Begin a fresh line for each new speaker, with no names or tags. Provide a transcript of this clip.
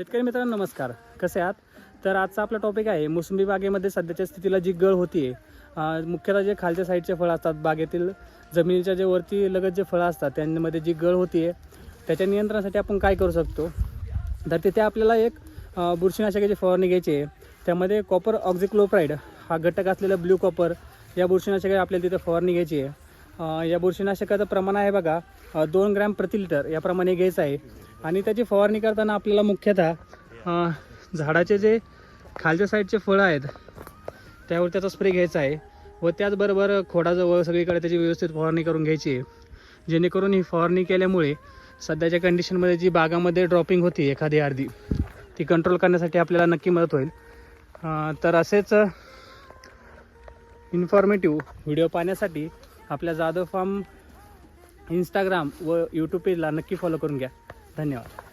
शेतकरी मित्रांनो नमस्कार. कसे आहात? तर आजचा आपला टॉपिक आहे मोसंबी बागेमध्ये सध्याच्या स्थितीला जी गळ होती आहे मुख्यतः जे खालच्या साईडचे फळं असतात बागेतील जमिनीच्या जे वरती लगत जे फळं असतात त्यांमध्ये जी गळ होती आहे त्याच्या नियंत्रणासाठी आपण काय करू शकतो? तर तिथे आपल्याला एक बुरशीनाशकाची फवारणी घ्यायची आहे. त्यामध्ये कॉपर ऑक्झिक्लोप्राईड हा घटक असलेला ब्ल्यू कॉपर या बुरशीनाशकाची आपल्याला तिथे फवारणी घ्यायची आहे. या बुरशीनाशकाचं प्रमाण आहे बघा दोन ग्रॅम प्रति लिटर याप्रमाणे घ्यायचं आहे. आणि त्याची फवारणी करताना आपल्याला मुख्यतः झाडाचे जे खालच्या साईडचे फळं आहेत त्यावर त्याचा स्प्रे घ्यायचा आहे व त्याचबरोबर खोडाजवळ सगळीकडे त्याची व्यवस्थित फवारणी करून घ्यायची आहे. जेणेकरून ही फवारणी केल्यामुळे सध्याच्या कंडिशनमध्ये जी बागामध्ये ड्रॉपिंग होती एखादी अर्धी ती कंट्रोल करण्यासाठी आपल्याला नक्की मदत होईल. तर असेच इन्फॉर्मेटिव्ह व्हिडिओ पाहण्यासाठी आपल्या जाधव फार्म इंस्टाग्राम व यूट्यूब पेजला नक्की फॉलो करून घ्या. धन्यवाद.